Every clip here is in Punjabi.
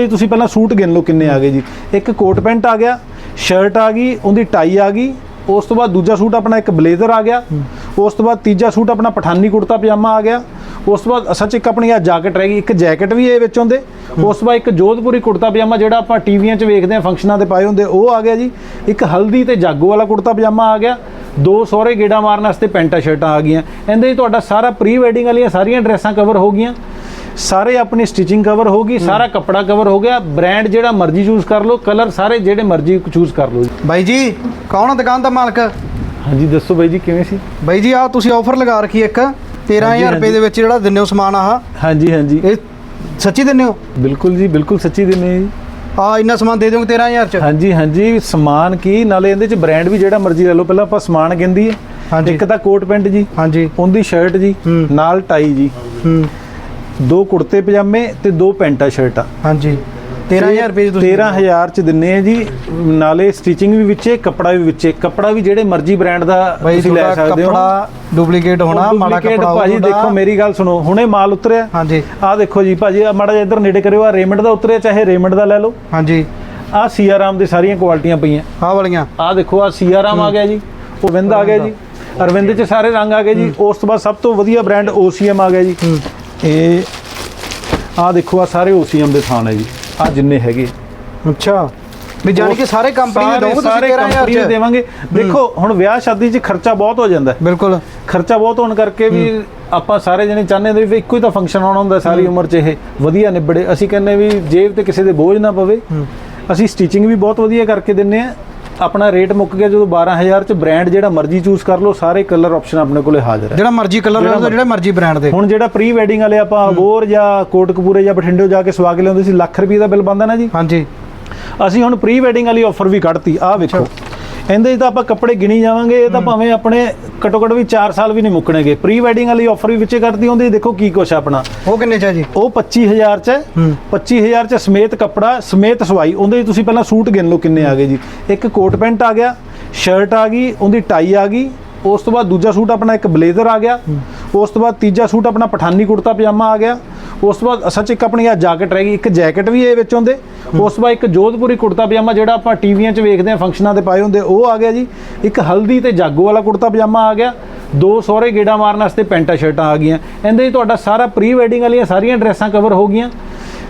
ਜੀ ਤੁਸੀਂ ਪਹਿਲਾਂ ਸੂਟ ਗਿਣ ਲਓ ਕਿੰਨੇ ਆ ਗਏ ਜੀ। ਇੱਕ ਕੋਟ ਪੈਂਟ ਆ ਗਿਆ ਸ਼ਰਟ ਆ ਗਈ, ਉਹਦੀ ਟਾਈ ਆ ਗਈ, ਉਸ ਤੋਂ ਬਾਅਦ ਦੂਜਾ ਸੂਟ ਆਪਣਾ ਇੱਕ ਬਲੇਜ਼ਰ ਆ ਗਿਆ, ਉਸ ਤੋਂ ਬਾਅਦ ਤੀਜਾ ਸੂਟ ਆਪਣਾ ਪਠਾਨੀ ਕੁੜਤਾ ਪਜਾਮਾ ਆ ਗਿਆ, ਉਸ ਤੋਂ ਬਾਅਦ ਸੱਚ ਇੱਕ ਆਪਣੀ ਆ ਜੈਕਟ ਰਹਿ ਗਈ, ਇੱਕ ਜੈਕਟ ਵੀ ਇਹ ਵਿੱਚ ਹੁੰਦੇ, ਉਸ ਤੋਂ ਬਾਅਦ ਇੱਕ ਜੋਧਪੁਰੀ ਕੁੜਤਾ ਪਜਾਮਾ ਜਿਹੜਾ ਆਪਾਂ ਟੀਵੀਆਂ 'ਚ ਵੇਖਦੇ ਆ ਫੰਕਸ਼ਨਾਂ ਤੇ ਪਾਏ ਹੁੰਦੇ, ਉਹ ਆ ਗਿਆ ਜੀ। ਇੱਕ ਹਲਦੀ ਤੇ ਜਾਗੋ ਵਾਲਾ ਕੁੜਤਾ ਪਜਾਮਾ ਆ ਗਿਆ, ਦੋ ਸਹੁਰੇ ਗੇੜਾ ਮਾਰਨ ਵਾਸਤੇ ਪੈਂਟਾਂ ਸ਼ਰਟਾਂ ਆ ਗਈਆਂ, ਇਹਦੇ 'ਚ ਤੁਹਾਡਾ ਸਾਰਾ ਪ੍ਰੀ ਵੈਡਿੰਗ ਵਾਲੀਆਂ ਸਾਰੀਆਂ ਡਰੈਸਾਂ ਕਵਰ ਹੋ ਗਈਆਂ ਸਾਰੇ ਆਪਣੀ ਸਟਿਚਿੰਗ ਕਵਰ ਹੋ ਗਈ ਸਾਰਾ ਕੱਪੜਾ ਕਵਰ ਹੋ ਗਿਆ ਬ੍ਰਾਂਡ ਜਿਹੜਾ ਮਰਜ਼ੀ ਚੂਜ਼ ਕਰ ਲਓ ਕਲਰ ਸਾਰੇ ਜਿਹੜੇ ਮਰਜ਼ੀ ਚੂਜ਼ ਕਰ ਲਓ ਬਾਈ ਜੀ ਕੌਣ ਆ ਦੁਕਾਨ ਦਾ ਮਾਲਕ? ਹਾਂਜੀ ਦੱਸੋ ਬਾਈ ਜੀ ਕਿਵੇਂ ਸੀ? ਬਾਈ ਜੀ ਆ ਤੁਸੀਂ ਆਫਰ ਲਗਾ ਰੱਖੀ ਇੱਕ 13000 ਹਾਂਜੀ, ਰੁਪਏ ਦੇ ਵਿੱਚ ਜਿਹੜਾ ਦਿੰਦੇ ਹੋ ਸਮਾਨ ਆਹ। ਹਾਂਜੀ ਹਾਂਜੀ। ਇਹ ਸੱਚੀ ਦਿੰਦੇ ਹੋ? ਬਿਲਕੁਲ ਜੀ ਬਿਲਕੁਲ ਸੱਚੀ ਦਿਨੇ ਜੀ। ਆ ਇੰਨਾ ਸਮਾਨ ਦੇ ਦਿਓਗੇ 13000 ਚ? ਹਾਂਜੀ ਹਾਂਜੀ ਸਮਾਨ ਕੀ ਨਾਲੇ ਇਹਦੇ ਚ ਬ੍ਰਾਂਡ ਵੀ ਜਿਹੜਾ ਮਰਜ਼ੀ ਲੈ ਲਓ ਪਹਿਲਾਂ ਆਪਾਂ ਸਮਾਨ ਗਿਣਦੀ ਹੈ। ਇੱਕ ਤਾਂ ਕੋਟ ਪੈਂਟ ਜੀ ਹਾਂਜੀ। ਉਹਦੀ ਸ਼ਰਟ ਜੀ। ਨਾਲ ਟਾਈ ਜੀ। ਹੂੰ। ਦੋ ਕੁੜਤੇ ਪਜਾਮੇ ਤੇ ਦੋ ਪੈਂਟਾਂ ਸ਼ਰਟਾਂ। ਹਾਂਜੀ। 13000 ਰੁਪਏ 'ਚ ਤੁਸੀਂ 13000 ਚ ਦਿੰਨੇ ਆ ਜੀ। ਨਾਲੇ ਸਟਿਚਿੰਗ ਵੀ ਵਿੱਚੇ ਕੱਪੜਾ ਵੀ ਵਿੱਚੇ ਕੱਪੜਾ ਵੀ ਜਿਹੜੇ ਮਰਜ਼ੀ ਬ੍ਰਾਂਡ ਦਾ ਬਾਈ ਤੁਸੀਂ ਲੈ ਤੁਹਾਡਾ ਸਕਦੇ ਹੋ। ਕੱਪੜਾ ਡੁਪਲੀਕੇਟ ਹੋਣਾ ਉਹ ਮਾੜਾ duplicate ਕੱਪੜਾ ਭਾਜੀ ਹੋਊਗਾ। ਦੇਖੋ ਮੇਰੀ ਗੱਲ ਸੁਣੋ ਹੁਣੇ ਮਾਲ ਉਤਰਿਆ। ਹਾਂਜੀ। ਆਹ ਦੇਖੋ ਜੀ ਭਾਜੀ ਆਹ ਮਾੜਾ ਜਿਹਾ ਇੱਧਰ ਨੇੜੇ ਕਰਿਓ ਆ ਰੇਮੰਡ ਦਾ ਉਤਰਿਆ ਚਾਹੇ ਰੇਮੰਡ ਦਾ ਲੈ ਲਓ। ਹਾਂਜੀ। ਆਹ ਸੀਆਰਾਮ ਦੀ ਸਾਰੀਆਂ ਕੁਆਲਿਟੀਆਂ ਪਈਆਂ। ਆਹ ਵਾਲੀਆਂ। ਆਹ ਦੇਖੋ ਆ ਸੀਆਰਾਮ ਆ ਗਿਆ ਜੀ। ਅਰਵਿੰਦ ਆ ਗਿਆ ਜੀ। ਅਰਵਿੰਦ ਚ ਸਾਰੇ ਰੰਗ ਆ ਗਏ ਜੀ। ਉਸ ਤੋਂ ਬਾਅਦ ਸਭ ਤੋਂ ਵਧੀਆ ਬ੍ਰਾਂਡ OCM ਆ ਗਿਆ ਜੀ। ਇਹ ਆਹ ਦੇਖੋ ਆ ਸਾਰੇ OCM ਦੇ ਥਾਨ ਹੈ ਜੀ। ਆ ਜਿੰਨੇ ਹੈਗੇ। ਅੱਛਾ। ਵੀ ਜਾਨੀ ਕਿ ਸਾਰੇ ਕੰਪਨੀ ਦੇ ਦੋਗੇ ਤੁਸੀਂ ਸਾਰੇ 13000 ਕੰਪਨੀ ਦੇ ਚ ਦੇਵਾਂਗੇ। ਦੇਖੋ ਹੁਣ ਵਿਆਹ ਸ਼ਾਦੀ 'ਚ ਖਰਚਾ ਬਹੁਤ ਹੋ ਜਾਂਦਾ। ਬਿਲਕੁਲ। ਖਰਚਾ ਬਹੁਤ ਹੋਣ ਕਰਕੇ ਵੀ ਆਪਾਂ ਸਾਰੇ ਜਣੇ ਚਾਹੁੰਦੇ ਹਾਂ ਵੀ ਇੱਕੋ ਹੀ ਤਾਂ ਫੰਕਸ਼ਨ ਆਉਣਾ ਹੁੰਦਾ ਸਾਰੀ ਉਮਰ 'ਚ ਇਹ। ਵਧੀਆ ਨਿਬੜੇ। ਅਸੀਂ ਕਹਿੰਦੇ ਵੀ ਜੇਬ ਤੇ ਕਿਸੇ ਦੇ ਬੋਝ ਨਾ ਪਵੇ। ਅਸੀਂ ਸਟਿਚਿੰਗ ਵੀ ਬਹੁਤ ਵਧੀਆ ਕਰਕੇ ਦਿੰਨੇ ਆ। ਆਪਣਾ ਰੇਟ ਮੁੱਕ ਗਿਆ ਜਦੋਂ 12000 'ਚ ਬ੍ਰਾਂਡ ਜਿਹੜਾ ਮਰਜ਼ੀ ਚੂਜ਼ ਕਰ ਲਓ ਸਾਰੇ ਕਲਰ ਆਪਸ਼ਨ ਆਪਣੇ ਕੋਲੇ ਹਾਜ਼ਰ ਹੈ। ਜਿਹੜਾ ਮਰਜ਼ੀ ਕਲਰ ਲੈ ਲਓ ਜਿਹੜਾ ਮਰਜ਼ੀ ਬ੍ਰਾਂਡ ਦੇ। ਹੁਣ ਜਿਹੜਾ ਪ੍ਰੀ ਵੈਡਿੰਗ ਵਾਲੇ ਆਪਾਂ ਅਬੋਰ ਜਾਂ ਕੋਟਕਪੂਰੇ ਜਾਂ ਬਠਿੰਡੇ ਜਾ ਕੇ ਸਵਾ ਕੇ ਲਿਆਉਂਦੇ ਸੀ ਲੱਖ ਰੁਪਏ ਦਾ ਬਿੱਲ ਬੰਦਾ ਨਾ ਜੀ? ਹਾਂਜੀ। ਅਸੀਂ ਹੁਣ ਪ੍ਰੀ ਵੈਡਿੰਗ ਵਾਲੀ ਆਫਰ ਵੀ ਕੱਢਤੀ। ਆਹ ਵੇਖੋ। ਇਹਦੇ 'ਚ ਤਾਂ ਆਪਾਂ ਕੱਪੜੇ ਗਿਣੀ ਜਾਵਾਂਗੇ ਇਹ ਤਾਂ ਭਾਵੇਂ ਆਪਣੇ ਘੱਟੋ ਘੱਟ ਵੀ 4 ਸਾਲ ਵੀ ਨਹੀਂ ਮੁੱਕਣਗੇ। ਪ੍ਰੀ ਵੈਡਿੰਗ ਵਾਲੀ ਆਫਰ ਵੀ ਵਿੱਚੇ ਕੱਢਤੀ ਹੁੰਦੀ ਦੇਖੋ ਕੀ ਕੁਛ ਆ ਆਪਣਾ। ਉਹ ਕਿੰਨੇ ਚ ਆ ਜੀ? ਉਹ 25000 ਚ ਹੈ। ਹੂੰ। 25000 ਚ ਸਮੇਤ ਕੱਪੜਾ ਸਮੇਤ ਸਵਾਈ। ਉਹਦੇ 'ਚ ਤੁਸੀਂ ਪਹਿਲਾਂ ਸੂਟ ਗਿਣ ਲਓ ਕਿੰਨੇ ਆ ਗਏ ਜੀ। ਇੱਕ ਕੋਟ ਪੈਂਟ ਆ ਗਿਆ ਸ਼ਰਟ ਆ ਗਈ ਉਹਦੀ ਟਾਈ ਆ ਗਈ ਉਸ ਤੋਂ ਬਾਅਦ ਦੂਜਾ ਸੂਟ ਆਪਣਾ ਇੱਕ ਬਲੇਜ਼ਰ ਆ ਗਿਆ ਉਸ ਤੋਂ ਬਾਅਦ ਤੀਜਾ ਸੂਟ ਆਪਣਾ ਪਠਾਨੀ ਕੁੜਤਾ ਪਜਾਮਾ ਆ ਗਿਆ ਉਸ ਤੋਂ ਬਾਅਦ ਸੱਚ ਇੱਕ ਆਪਣੀ ਆ ਜੈਕਟ ਰਹਿ ਗਈ, ਇੱਕ ਜੈਕਟ ਵੀ ਇਹ ਵਿੱਚ ਹੁੰਦੇ। ਉਸ ਤੋਂ ਬਾਅਦ ਇੱਕ ਜੋਧਪੁਰੀ ਕੁੜਤਾ ਪਜਾਮਾ ਜਿਹੜਾ ਆਪਾਂ ਟੀਵੀਆਂ 'ਚ ਵੇਖਦੇ ਆ ਫੰਕਸ਼ਨਾਂ ਤੇ ਪਾਏ ਹੁੰਦੇ, ਉਹ ਆ ਗਿਆ ਜੀ। ਇੱਕ ਹਲਦੀ ਤੇ ਜਾਗੋ ਵਾਲਾ ਕੁੜਤਾ ਪਜਾਮਾ ਆ ਗਿਆ। ਦੋ ਸਹੁਰੇ ਗੇੜਾ ਮਾਰਨ ਵਾਸਤੇ ਪੈਂਟਾਂ ਸ਼ਰਟਾਂ ਆ ਗਈਆਂ। ਇਹਦੇ 'ਚ ਤੁਹਾਡਾ ਸਾਰਾ ਪ੍ਰੀ ਵੈਡਿੰਗ ਵਾਲੀਆਂ ਸਾਰੀਆਂ ਡਰੈਸਾਂ ਕਵਰ ਹੋ ਗਈਆਂ।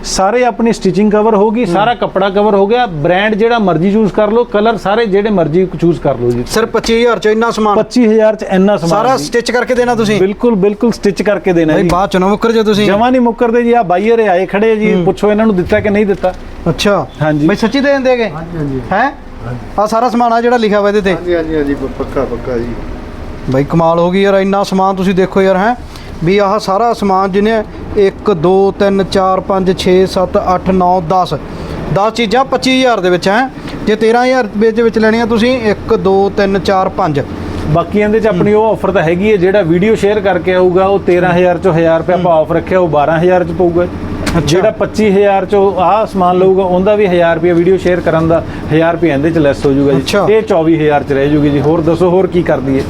ਸਾਰੇ ਆਪਣੀ ਸਟਿਚਿੰਗ ਕਵਰ ਹੋ ਗਈ ਸਾਰਾ ਕੱਪੜਾ ਕਵਰ ਹੋ ਗਿਆ ਬ੍ਰਾਂਡ ਜਿਹੜਾ ਮਰਜ਼ੀ ਚੂਜ਼ ਕਰ ਲਓ ਕਲਰ ਸਾਰੇ ਜਿਹੜੇ ਮਰਜ਼ੀ ਚੂਜ਼ ਕਰ ਲਓ ਜੀ। ਸਿਰਫ 25000 ਚ ਇੰਨਾ ਸਮਾਨ? 25000 ਚ ਇੰਨਾ ਸਮਾਨ ਸਾਰਾ। ਸਟਿਚ ਕਰਕੇ ਦੇਣਾ ਤੁਸੀਂ? ਬਿਲਕੁਲ ਬਿਲਕੁਲ ਸਟਿਚ ਕਰਕੇ ਦੇਣਾ ਜੀ। ਬਾਅਦ ਚ ਨਾ ਮੁੱਕਰ ਜਾ ਤੁਸੀਂ। ਜਮਾ ਨਹੀਂ ਮੁੱਕਰਦੇ ਜੀ ਆ ਬਾਈਅਰ ਆਏ ਖੜੇ ਜੀ ਪੁੱਛੋ ਇਹਨਾਂ ਨੂੰ ਦਿੱਤਾ ਕਿ ਨਹੀਂ ਦਿੱਤਾ। ਅੱਛਾ। ਹਾਂਜੀ। ਬਈ ਸੱਚੀ ਦੇ ਦਿੰਦੇਗੇ ਹਾਂਜੀ ਹਾਂਜੀ। ਹੈ? ਆ ਸਾਰਾ ਸਮਾਨ ਆ ਜਿਹੜਾ ਲਿਖਿਆ ਹੋਇਆ ਇਹਦੇ ਤੇ? ਹਾਂਜੀ ਹਾਂਜੀ ਹਾਂਜੀ ਪੱਕਾ ਪੱਕਾ ਜੀ। ਬਈ ਕਮਾਲ ਹੋ ਗਈ ਯਾਰ ਇੰਨਾ ਸਮਾਨ ਤੁਸੀਂ ਦੇਖੋ ਯਾਰ ਹੈ? ਵੀ ਆਹ ਸਾਰਾ ਸਮਾਨ ਜਿਹਨੇ 1 2 3 4 5 6 7 8 9 10 10 ਚੀਜ਼ਾਂ 25000 ਦੇ ਵਿੱਚ ਹੈ। ਜੇ 13000 ਰੁਪਏ ਦੇ ਵਿੱਚ ਲੈਣੀਆਂ ਤੁਸੀਂ 1 2 3 4 5 ਬਾਕੀ ਇਹਦੇ ਚ ਆਪਣੀ ਉਹ ਆਫਰ ਤਾਂ ਹੈਗੀ ਹੈ ਜਿਹੜਾ ਵੀਡੀਓ ਸ਼ੇਅਰ ਕਰਕੇ ਆਊਗਾ ਉਹ 13000 ਚੋਂ 1000 ਰੁਪਏ ਆਪਾਂ ਆਫਰ ਰੱਖਿਆ ਉਹ 12000 ਚ ਪਊਗਾ। ਜਿਹੜਾ 25000 ਚੋਂ ਆਹ ਸਮਾਨ ਲਊਗਾ ਉਹਦਾ ਵੀ 1000 ਰੁਪਏ ਵੀਡੀਓ ਸ਼ੇਅਰ ਕਰਨ ਦਾ 1000 ਰੁਪਏ ਇਹਦੇ ਚ ਲੈਸ ਹੋ ਜਾਊਗਾ। ਜੀ। ਇਹ 24000 ਚ ਰਹਿ ਜੂਗੀ ਜੀ। ਹੋਰ ਦੱਸੋ ਹੋਰ ਕੀ ਕਰਦੀ ਹੈ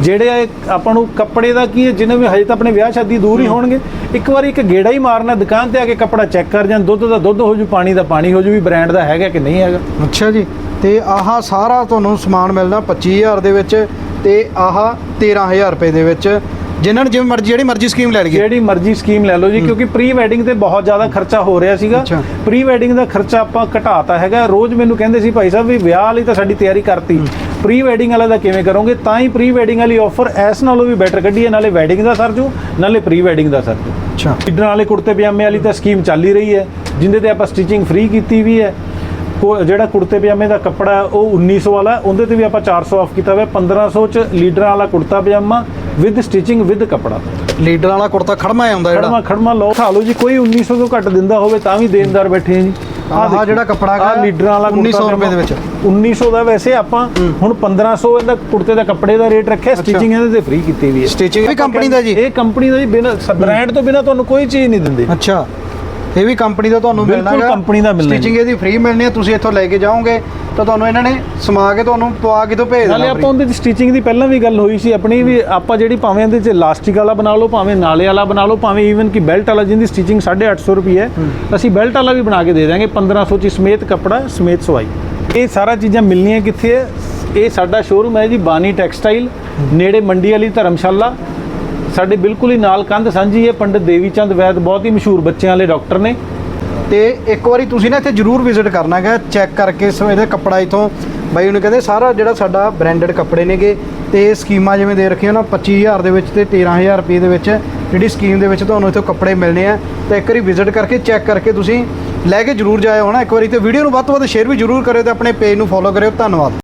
ਜਿਹੜੇ ਇਹ ਆਪਾਂ ਨੂੰ ਕੱਪੜੇ ਦਾ ਕੀ ਹੈ ਜਿਹਨੇ ਵੀ ਹਜੇ ਤਾਂ ਆਪਣੇ ਵਿਆਹ ਸ਼ਾਦੀ ਦੂਰ ਹੀ ਹੋਣਗੇ ਇੱਕ ਵਾਰੀ ਇੱਕ ਗੇੜਾ ਹੀ ਮਾਰਨਾ ਦੁਕਾਨ ਤੇ ਆ ਕੇ ਕੱਪੜਾ ਚੈੱਕ ਕਰ ਜਾਂ ਦੁੱਧ ਦਾ ਦੁੱਧ ਹੋ ਜੂ ਪਾਣੀ ਦਾ ਪਾਣੀ ਹੋ ਜੂ ਵੀ ਬ੍ਰਾਂਡ ਦਾ ਹੈਗਾ ਕਿ ਨਹੀਂ ਹੈਗਾ। ਅੱਛਾ ਜੀ ਤੇ ਆਹ ਸਾਰਾ ਤੁਹਾਨੂੰ ਸਮਾਨ ਮਿਲਦਾ 25000 ਦੇ ਵਿੱਚ ਤੇ ਆਹ 13000 ਰੁਪਏ ਦੇ ਵਿੱਚ। ਜਿਨ੍ਹਾਂ ਨੇ ਜਿਵੇਂ ਮਰਜ਼ੀ ਜਿਹੜੀ ਮਰਜ਼ੀ ਸਕੀਮ ਲੈ ਲਈਏ। ਜਿਹੜੀ ਮਰਜ਼ੀ ਸਕੀਮ ਲੈ ਲਓ ਜੀ ਕਿਉਂਕਿ ਪ੍ਰੀ ਵੈਡਿੰਗ ਤੇ ਬਹੁਤ ਜ਼ਿਆਦਾ ਖਰਚਾ ਹੋ ਰਿਹਾ ਸੀਗਾ। ਪ੍ਰੀ ਵੈਡਿੰਗ ਦਾ ਖਰਚਾ ਆਪਾਂ ਘਟਾਤਾ ਹੈਗਾ। ਰੋਜ਼ ਮੈਨੂੰ ਕਹਿੰਦੇ ਸੀ ਭਾਈ ਸਾਹਿਬ ਵੀ ਵਿਆਹ ਲਈ ਤਾਂ ਸਾਡੀ ਤਿਆਰੀ ਕਰਤੀ। ਪ੍ਰੀ ਵੈਡਿੰਗ ਵਾਲਾ ਦਾ ਕਿਵੇਂ ਕਰੋਗੇ ਤਾਂ ਹੀ ਪ੍ਰੀ ਵੈਡਿੰਗ ਵਾਲੀ ਆਫਰ ਐਸ ਨਾਲੋਂ ਵੀ ਬੈਟਰ ਕੱਢੀ ਹੈ ਨਾਲੇ ਵੈਡਿੰਗ ਦਾ ਸਰ ਜੂ ਨਾਲੇ ਪ੍ਰੀ ਵੈਡਿੰਗ ਦਾ ਸਰ ਜੂ। ਅੱਛਾ। ਲੀਡਰਾਂ ਵਾਲੇ ਕੁੜਤੇ ਪਜਾਮੇ ਵਾਲੀ ਤਾਂ ਸਕੀਮ ਚੱਲ ਹੀ ਰਹੀ ਹੈ ਜਿੰਦੇ ਤੇ ਆਪਾਂ ਸਟਿਚਿੰਗ ਫ੍ਰੀ ਕੀਤੀ ਵੀ ਹੈ। ਜਿਹੜਾ ਕੁੜਤੇ ਪਜਾਮੇ ਦਾ ਕੱਪੜਾ ਹੈ, ਉਹ 1900 ਵਾਲਾ ਹੈ, ਉਹਦੇ ਤੇ ਵੀ ਆਪਾਂ 400 ਆਫ ਕੀਤਾ ਹੋਇਆ 1500 ਚ ਲੀਡਰਾਂ ਵਾਲਾ kurta pyjama with stitching with ਕੱਪੜਾ। ਲੀਡਰ ਵਾਲਾ ਕੁੜਤਾ ਖੜਮਾ ਆਉਂਦਾ ਜਿਹੜਾ। ਖੜਮਾ ਖੜਮਾ ਲਓ। ਖਾ ਲਓ ਜੀ ਕੋਈ 1900 ਤੋਂ ਘੱਟ ਦਿੰਦਾ ਹੋਵੇ ਤਾਂ ਵੀ ਦੇਣਦਾਰ ਬੈਠੇ ਆ ਜੀ। ਆਹ ਜਿਹੜਾ ਕੱਪੜਾ ਆਹ ਲੀਡਰਾਂ ਵਾਲਾ ਕੁੜਤਾ 1900 ਰੁਪਏ ਦੇ ਵਿੱਚ। 1900 ਦਾ ਵੈਸੇ ਆਪਾਂ ਹੁਣ 1500 ਇਹਦਾ ਕੁੜਤੇ ਦਾ ਕੱਪੜੇ ਦਾ ਰੇਟ ਰੱਖਿਆ ਸਟਿਚਿੰਗ ਇਹਦੇ ਤੇ ਫ੍ਰੀ ਕੀਤੀ ਵੀ ਹੈ। ਸਟਿਚਿੰਗ ਵੀ ਕੰਪਨੀ ਦਾ ਜੀ? ਇਹ ਕੰਪਨੀ ਦਾ ਜੀ ਬਿਨਾਂ ਬ੍ਰਾਂਡ ਤੋਂ ਬਿਨਾਂ ਤੁਹਾਨੂੰ ਕੋਈ ਚੀਜ਼ ਨਹੀਂ ਦਿੰਦੇ। ਅੱਛਾ। ਇਹ ਵੀ ਕੰਪਨੀ ਦਾ ਤੁਹਾਨੂੰ ਬਿਲਕੁਲ ਮਿਲਣਾ company ਦਾ ਮਿਲਣਾ ਸਟਿਚਿੰਗ ਇਹਦੀ ਫ੍ਰੀ ਮਿਲਣੀ ਹੈ ਤੁਸੀਂ ਇੱਥੋਂ ਲੈ ਕੇ ਜਾਓਗੇ ਤਾਂ ਤੁਹਾਨੂੰ ਇਹਨਾਂ ਨੇ ਸਮਾ ਕੇ ਤੁਹਾਨੂੰ ਪਵਾ ਕੇ ਤੋਂ ਭੇਜ ਨਾਲੇ ਦੇਣਾ ਆਪਾਂ ਉਹਦੇ ਚ ਸਟਿਚਿੰਗ ਦੀ ਪਹਿਲਾਂ ਵੀ ਗੱਲ ਹੋਈ ਸੀ ਆਪਣੀ ਵੀ ਆਪਾਂ ਜਿਹੜੀ ਭਾਵੇਂ ਇਹਦੇ ਚ ਇਲਾਸਟਿਕ ਵਾਲਾ ਬਣਾ ਲਓ ਭਾਵੇਂ ਨਾਲੇ ਵਾਲਾ ਬਣਾ ਲਓ ਭਾਵੇਂ ਈਵਨ ਕਿ ਬੈਲਟ ਵਾਲਾ ਜਿਹਦੀ ਸਟਿਚਿੰਗ 850 ਰੁਪਏ ਹੈ ਅਸੀਂ ਬੈਲਟ ਵਾਲਾ ਵੀ ਬਣਾ ਕੇ ਦੇ ਦਾਂਗੇ 1500 ਚ ਸਮੇਤ ਕੱਪੜਾ ਸਮੇਤ ਸਵਾਈ। ਇਹ ਸਾਰਾ ਚੀਜ਼ਾਂ ਮਿਲਣੀਆਂ ਕਿੱਥੇ ਹੈ? ਇਹ ਸਾਡਾ ਸ਼ੋਰੂਮ ਹੈ ਜੀ ਬਾਨੀ ਟੈਕਸਟਾਈਲ, ਨੇੜੇ ਮੰਡੀ ਵਾਲੀ ਧਰਮਸ਼ਾਲਾ। ਸਾਡੇ ਬਿਲਕੁਲ ਹੀ ਨਾਲ ਕੰਧ ਸਾਂਝੀ ਹੈ, ਪੰਡਿਤ ਦੇਵੀ ਚੰਦ ਵੈਦ ਬਹੁਤ ਹੀ ਮਸ਼ਹੂਰ ਬੱਚਿਆਂ ਵਾਲੇ ਡਾਕਟਰ ਨੇ। ਤੇ ਇੱਕ ਵਾਰੀ ਤੁਸੀਂ ਨਾ ਇੱਥੇ ਜਰੂਰ ਵਿਜ਼ਿਟ ਕਰਨਾ ਹੈਗਾ ਚੈੱਕ ਕਰਕੇ ਸੋ ਇਹਦਾ ਕੱਪੜਾ ਇਥੋਂ। ਬਾਈ ਉਹਨੂੰ ਕਹਿੰਦੇ, ਸਾਰਾ ਜਿਹੜਾ ਸਾਡਾ ਬ੍ਰਾਂਡਡ ਕੱਪੜੇ ਨੇਗੇ ਤੇ ਸਕੀਮਾਂ ਜਿਵੇਂ ਦੇ ਰੱਖੀਆਂ ਨਾ 25000 ਦੇ ਵਿੱਚ ਤੇ 13000 ਰੁਪਏ ਦੇ ਵਿੱਚ, ਜਿਹੜੀ ਸਕੀਮ ਦੇ ਵਿੱਚ ਤੁਹਾਨੂੰ ਇੱਥੋਂ ਕੱਪੜੇ ਮਿਲਣੇ ਆ। ਤਾਂ ਇੱਕ ਵਾਰੀ ਵਿਜ਼ਿਟ ਕਰਕੇ ਚੈੱਕ ਕਰਕੇ ਤੁਸੀਂ ਲੈ ਕੇ ਜਰੂਰ ਜਾਇਓ ਹਨਾ। ਇੱਕ ਵਾਰੀ ਤੇ ਵੀਡੀਓ ਨੂੰ ਵੱਧ ਤੋਂ ਵੱਧ ਸ਼ੇਅਰ ਵੀ ਜਰੂਰ ਕਰਿਓ ਤੇ ਆਪਣੇ ਪੇਜ ਨੂੰ ਫੋਲੋ ਕਰਿਓ। ਧੰਨਵਾਦ।